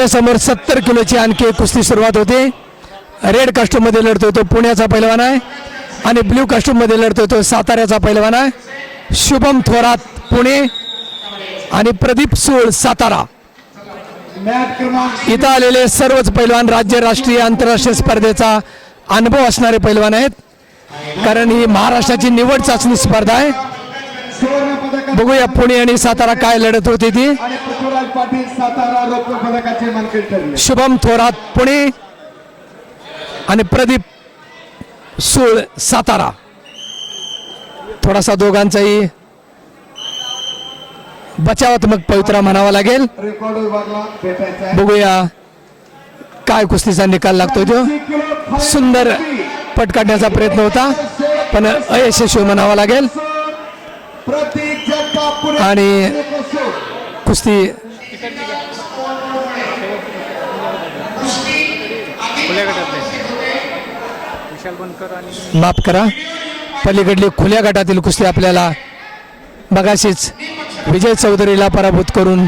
आपल्यासमोर सत्तर किलोची आणखी एक कुस्ती सुरुवात होते. रेड कास्ट्यूम लढतो तो पुण्याचा पैलवान आहे आणि ब्ल्यू कास्ट्यूम लढतो तो साताऱ्याचा पैलवान आहे. शुभम थोरात पुणे आणि प्रदीप सूळ सातारा. इथं आलेले सर्वच पैलवान राज्य राष्ट्रीय आंतरराष्ट्रीय स्पर्धेचा अनुभव असणारे पैलवान आहेत. कारण ही महाराष्ट्राची निवड चाचणी स्पर्धा आहे. बघूया पुणे आणि सातारा काय लढत होती ती. आणि पृथ्वीराज पाटील सातारा रौप्य पदकाचे मानकरी ठरले. शुभम थोरात पुणे आणि प्रदीप सूळ सातारा. थोडासा दोघांचाही बचावात्मक पवित्रा म्हणावा लागेल. बघूया काय कुस्तीचा निकाल लागतोय तो. सुंदर पट काढण्याचा प्रयत्न होता पण अयशस्वी म्हणावा लागेल. आणि कुस्ती. खुल्या गटातले. विशाल बनकर आणि माफ करा. पलीकडली खुल्या गटातील कुस्ती आपल्याला बघाशीच. विजय चौधरीला पराभूत करून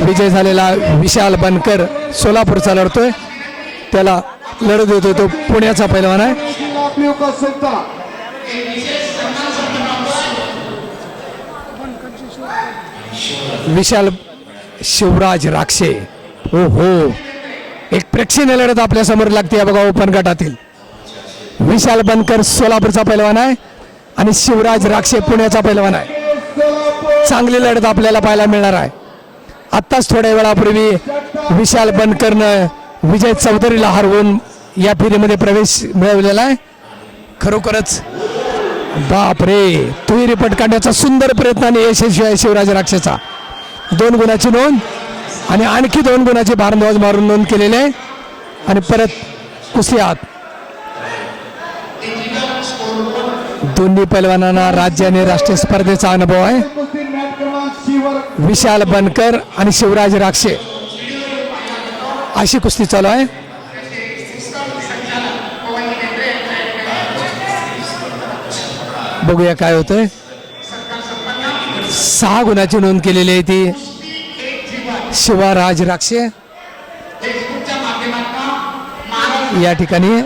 विजय झालेला विशाल बनकर सोलापूरचा लढतोय त्याला लढत देतोय तो पुण्याचा पैलवान आहे. विशाल शिवराज राक्षे. हो हो एक प्रेक्षणीय लढत आपल्यासमोर लागते या बघा ओपन गटातील. विशाल बनकर सोलापूरचा पैलवान आहे आणि शिवराज राक्षे पुण्याचा पैलवान आहे. चांगली लढत आपल्याला पाहायला मिळणार आहे. आत्ताच थोड्या वेळापूर्वी विशाल बनकरनं विजय चौधरीला हरवून या फेरीमध्ये प्रवेश मिळवलेला आहे. खरोखरच बापरे. तुहिरी तुही काढण्याचा सुंदर प्रयत्न आणि यशस्वी आहे शिवराज राक्षेचा. दोन गुणाची नोंद आणि आणखी दोन गुणाची भारद्वाज मारून नोंद केलेली आहे. आणि परत कुस्ती आत. दोन्ही पैलवानांना राज्य आणि राष्ट्रीय स्पर्धेचा अनुभव आहे. विशाल बनकर आणि शिवराज राक्षे. अशी कुस्ती चालू आहे. बघूया काय होतंय. सहा गुणाची नोंद केलेली आहे ती. शिवराज राक्षे. या ठिकाणी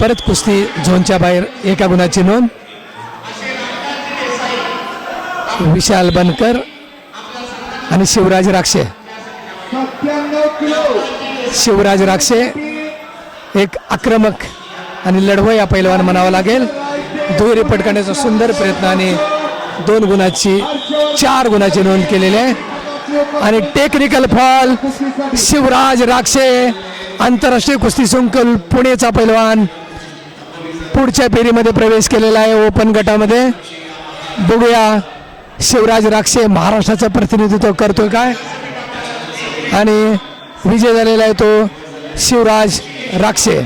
परत कुस्ती झोनच्या बाहेर एका गुणाची नोंद. विशाल बनकर आणि शिवराज राक्षे. शिवराज राक्षे एक आक्रमक आणि लढवया पैलवान म्हणावं लागेल. दुहेरी पटकण्याचा सुंदर प्रयत्न आणि दोन गुणाची चार गुणाची नोंद केलेली आहे. आणि टेक्निकल फॉल शिवराज राक्षे आंतरराष्ट्रीय कुस्ती संकुल पुणेचा पैलवान पुढच्या फेरीमध्ये प्रवेश केलेला आहे ओपन गटामध्ये. बघूया शिवराज राक्षे महाराष्ट्राचं प्रतिनिधित्व करतोय काय? आणि विजय झालेला आहे तो शिवराज राक्षे.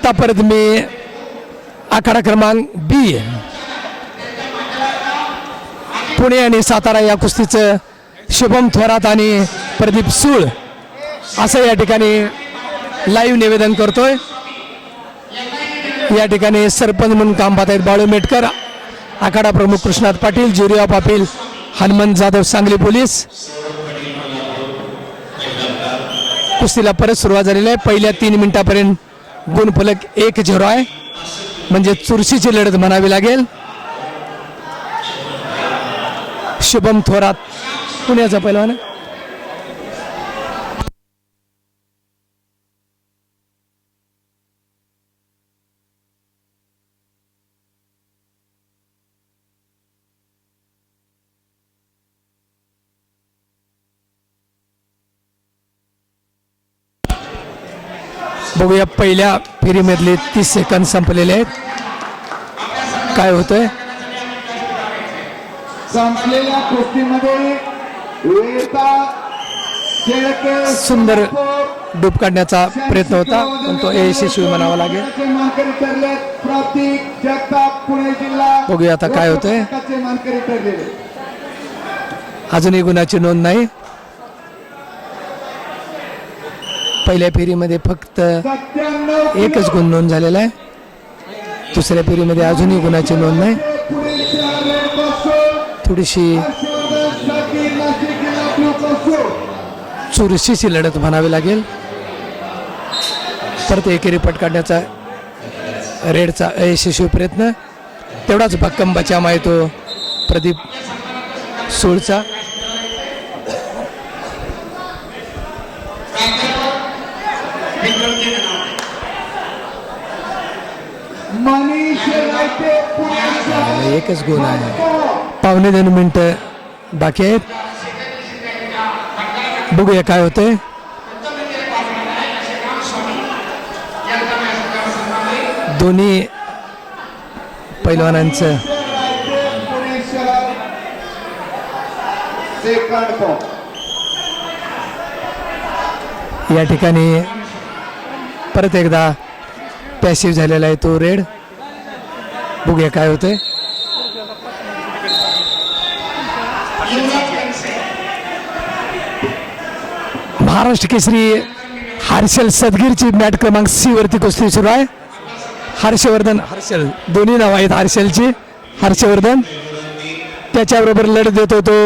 आता परत मी आखाडा क्रमांक बी पुणे आणि सातारा या कुस्तीचं शुभम थोरात आणि प्रदीप सूळ असं या ठिकाणी लाईव्ह निवेदन करतोय. या ठिकाणी सरपंच म्हणून काम पाहत आहेत बाळू मेटकर आखाडा प्रमुख कृष्णात पाटील जुरिया पाटील हनुमंत जाधव सांगली पोलीस. कुस्तीला परत सुरुवात झालेली आहे. पहिल्या तीन मिनिटापर्यंत गुणफलक एक झिरो आहे. म्हणजे चुरशीची लढत म्हणावी लागेल. शुभम थोरात पुण्याचा पहिलवान बघूया पहिल्या फेरीमधले तीस सेकंद संपलेले आहेत. काय होतंय? संपलेल्या कुस्तीमध्ये सुंदर डूब काढण्याचा प्रयत्न होता पण तो यशस्वी म्हणावा लागेल. बघूया आता काय होतंय. अजूनही गुणाची नोंद नाही. पहिल्या फेरीमध्ये फक्त एकच गुण नोंद झालेला आहे. दुसऱ्या फेरीमध्ये अजूनही गुणाची नोंद नाही. थोडीशी चुरशीची लढत म्हणावी लागेल. परत एकेरी पट काढण्याचा रेडचा अयशस्वी प्रयत्न. तेवढाच भक्कम बचाव आहे तो प्रदीप सोळचा. एकच गुण आहे पावणे दोन मिनटं बाकी आहेत. बघूया काय होतंय. दोन्ही पैलवानांचं. या ठिकाणी परत एकदा पॅसिव्ह झालेला आहे तो रेड. बघूया काय होतंय. महाराष्ट्र केसरी हर्षल सदगीरची मॅट क्रमांक सी वरती कुस्ती सुरू आहे. हर्षवर्धन हर्षल दोन्ही नाव आहेत हर्षलची. हर्षवर्धन त्याच्याबरोबर लढत देतो तो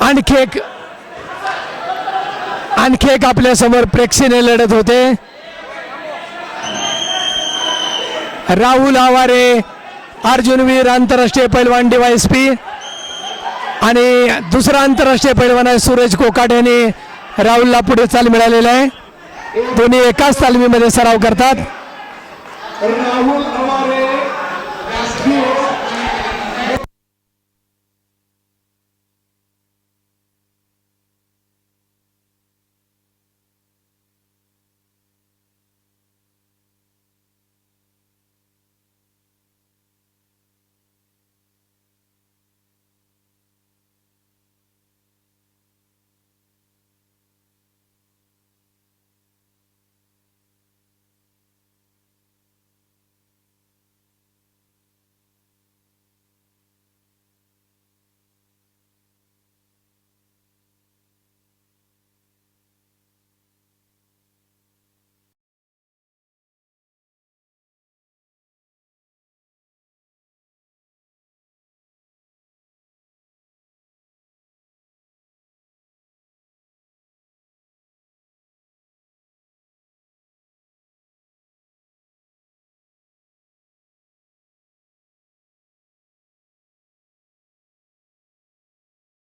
आणखी एक आणखी एक आपल्यासमोर प्रेक्षणीय लढत होते. राहुल आवारे अर्जुनवीर आंतरराष्ट्रीय पैलवान डीवायस पी आणि दुसरा आंतरराष्ट्रीय पैलवान आहे सुरेश कोकाट यांनी राहुलला पुढे चाल मिळालेला आहे. दोन्ही एकाच तालमीमध्ये सराव करतात. राहुल